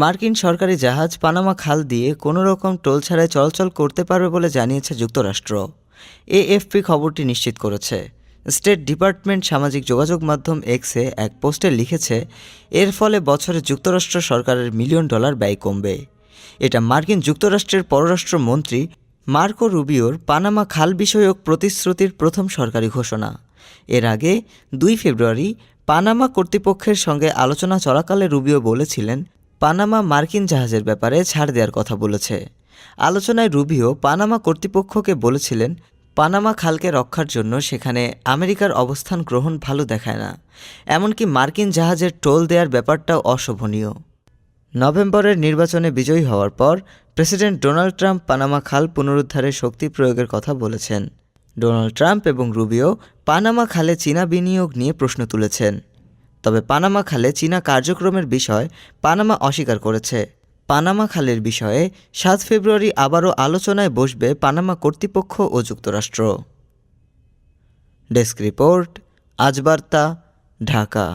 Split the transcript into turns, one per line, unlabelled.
মার্কিন সরকারি জাহাজ পানামা খাল দিয়ে কোনো রকম টোল ছাড়াই চলাচল করতে পারবে বলে জানিয়েছে যুক্তরাষ্ট্র। এএফপি খবরটি নিশ্চিত করেছে। স্টেট ডিপার্টমেন্ট সামাজিক যোগাযোগ মাধ্যম এক্সে এক পোস্টে লিখেছে, এর ফলে বছরে যুক্তরাষ্ট্র সরকারের মিলিয়ন ডলার ব্যয় কমবে। এটা মার্কিন যুক্তরাষ্ট্রের পররাষ্ট্রমন্ত্রী মার্কো রুবিওর পানামা খাল বিষয়ক প্রতিশ্রুতির প্রথম সরকারি ঘোষণা। এর আগে দুই ফেব্রুয়ারি পানামা কর্তৃপক্ষের সঙ্গে আলোচনা চলাকালে রুবিও বলেছিলেন পানামা মার্কিন জাহাজের ব্যাপারে ছাড় দেওয়ার কথা বলেছে। আলোচনায় রুবিও পানামা কর্তৃপক্ষকে বলেছিলেন, পানামা খালকে রক্ষার জন্য সেখানে আমেরিকার অবস্থান গ্রহণ ভালো দেখায় না। এমনকি মার্কিন জাহাজের টোল দেওয়ার ব্যাপারটাও অশোভনীয়। নভেম্বরের নির্বাচনে বিজয়ী হওয়ার পর প্রেসিডেন্ট ডোনাল্ড ট্রাম্প পানামা খাল পুনরুদ্ধারে শক্তি প্রয়োগের কথা বলেছেন। ডোনাল্ড ট্রাম্প এবং রুবিও পানামা খালে চীনা বিনিয়োগ নিয়ে প্রশ্ন তুলেছেন। তবে পানামা খালে চীনা কার্যক্রমের বিষয় পানামা অস্বীকার করেছে। পানামা খালের বিষয়ে সাত ফেব্রুয়ারি আবারও আলোচনায় বসবে পানামা কর্তৃপক্ষ ও যুক্তরাষ্ট্র। ডেস্ক রিপোর্ট আজবার্তা ঢাকা।